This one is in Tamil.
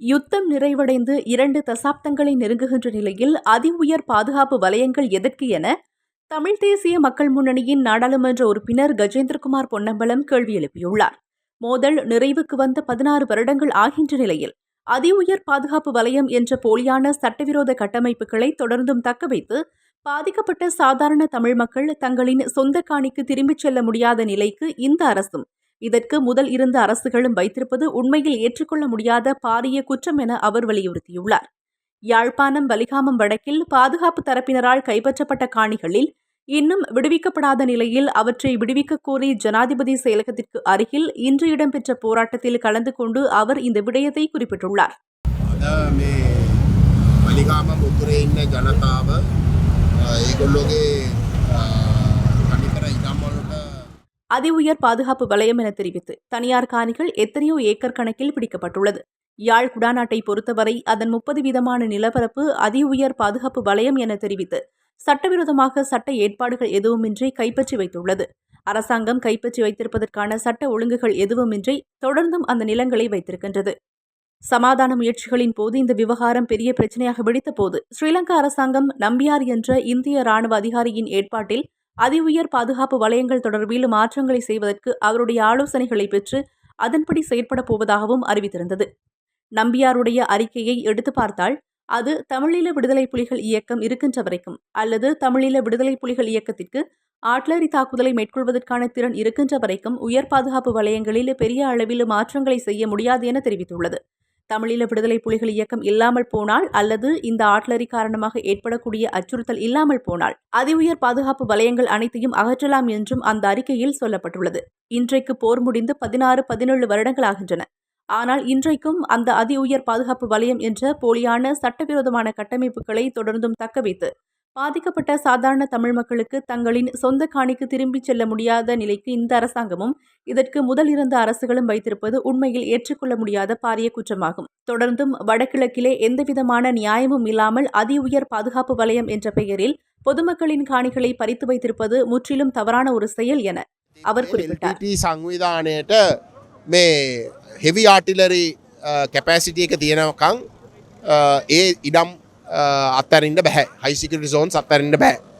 யுத்தம் நிறைவடைந்து இரண்டு தசாப்தங்களை நெருங்குகின்ற நிலையில் அதி உயர் பாதுகாப்பு வலயங்கள் எதற்கு என தமிழ் தேசிய மக்கள் முன்னணியின் நாடாளுமன்ற உறுப்பினர் கஜேந்திரகுமார் பொன்னம்பலம் கேள்வி எழுப்பியுள்ளார். மோதல் நிறைவுக்கு வந்த பதினாறு வருடங்கள் ஆகின்ற நிலையில் அதி உயர் பாதுகாப்பு வலயம் என்ற போலியான சட்டவிரோத கட்டமைப்புகளை தொடர்ந்தும் தக்கவைத்து பாதிக்கப்பட்ட சாதாரண தமிழ் மக்கள் தங்களின் சொந்த காணிக்கு திரும்பிச் செல்ல முடியாத நிலைக்கு இந்த அரசும் இதற்கு முதல் இருந்த அரசுகளும் வைத்திருப்பது உண்மையில் ஏற்றுக்கொள்ள முடியாத பாரிய குற்றம் என அவர் வலியுறுத்தியுள்ளார் யாழ்ப்பாணம் வலிகாமம் வடக்கில் பாதுகாப்பு தரப்பினரால் கைப்பற்றப்பட்ட காணிகளில் இன்னும் விடுவிக்கப்படாத நிலையில் அவற்றை விடுவிக்கக் கோரி ஜனாதிபதி செயலகத்திற்கு அருகில் இன்று இடம்பெற்ற போராட்டத்தில் கலந்து கொண்டு அவர் இந்த விடயத்தை குறிப்பிட்டுள்ளார் අද මේ මලිකාම මුතුරේ ඉන්න ජනතාව අ, ඒගොල්ලොගේ අ, තනිකර ඉඩම්වලට அதி உயர் பாதுகாப்பு வலயம் என தெரிவித்து தனியார் காணிகள் எத்தனையோ ஏக்கர் கணக்கில் பிடிக்கப்பட்டுள்ளது. யாழ் குடாநாட்டை பொறுத்தவரை அதன் முப்பது வீதமான நிலப்பரப்பு அதி உயர் பாதுகாப்பு வலயம் என தெரிவித்து சட்டவிரோதமாக சட்ட ஏற்பாடுகள் எதுவுமின்றி கைப்பற்றி வைத்துள்ளது. அரசாங்கம் கைப்பற்றி வைத்திருப்பதற்கான சட்ட ஒழுங்குகள் எதுவுமின்றி தொடர்ந்தும் அந்த நிலங்களை வைத்திருக்கின்றது. சமாதான முயற்சிகளின் போது இந்த விவகாரம் பெரிய பிரச்சனையாக வெடித்தபோது ஸ்ரீலங்கா அரசாங்கம் நம்பியார் என்ற இந்திய ராணுவ அதிகாரியின் ஏற்பாட்டில் அதி உயர் பாதுகாப்பு வலயங்கள் தொடர்பில் மாற்றங்களை செய்வதற்கு அவருடைய ஆலோசனைகளை பெற்று அதன்படி செயற்படப் போவதாகவும் அறிவித்திருந்தது. நம்பியாருடைய அறிக்கையை எடுத்து பார்த்தால் அது தமிழீழ விடுதலை புலிகள் இயக்கம் இருக்கின்ற வரைக்கும் அல்லது தமிழீழ விடுதலை புலிகள் இயக்கத்திற்கு ஆட்லரி தாக்குதலை மேற்கொள்வதற்கான திறன் இருக்கின்ற வரைக்கும் உயர் பாதுகாப்பு வலயங்களில் பெரிய அளவில் மாற்றங்களை செய்ய முடியாது என தெரிவித்துள்ளது. தமிழீழ விடுதலை புலிகள் இயக்கம் இல்லாமல் போனால் அல்லது இந்த ஆட்லரி காரணமாக ஏற்படக்கூடிய அச்சுறுத்தல் இல்லாமல் போனால் அதி உயர் பாதுகாப்பு வலயங்கள் அனைத்தையும் அகற்றலாம் என்றும் அந்த அறிக்கையில் சொல்லப்பட்டுள்ளது. இன்றைக்கு போர் முடிந்து பதினாறு பதினேழு வருடங்கள் ஆகின்றன. ஆனால் இன்றைக்கும் அந்த அதி உயர் பாதுகாப்பு வலயம் என்ற போலியான சட்டவிரோதமான கட்டமைப்புகளை தொடர்ந்தும் தக்கவைத்து பாதிக்கப்பட்ட சாதாரண தமிழ் மக்களுக்கு தங்களின் சொந்த காணிக்கு திரும்பிச் செல்ல முடியாத நிலைக்கு இந்த அரசாங்கமும் இதற்கு முதல் இருந்த அரசுகளும் வைத்திருப்பது உண்மையில் ஏற்றுக்கொள்ள முடியாத பாரிய குற்றமாகும். தொடர்ந்தும் வடகிழக்கிலே எந்தவிதமான நியாயமும் இல்லாமல் அதி உயர் பாதுகாப்பு வலயம் என்ற பெயரில் பொதுமக்களின் காணிகளை பறித்து வைத்திருப்பது முற்றிலும் தவறான ஒரு செயல் என அவர் குறிப்பிட்டார். ஏ இடம் අත්තරන්න බැහ. හයිසිකට සෝන් සත්තරන්න බෑ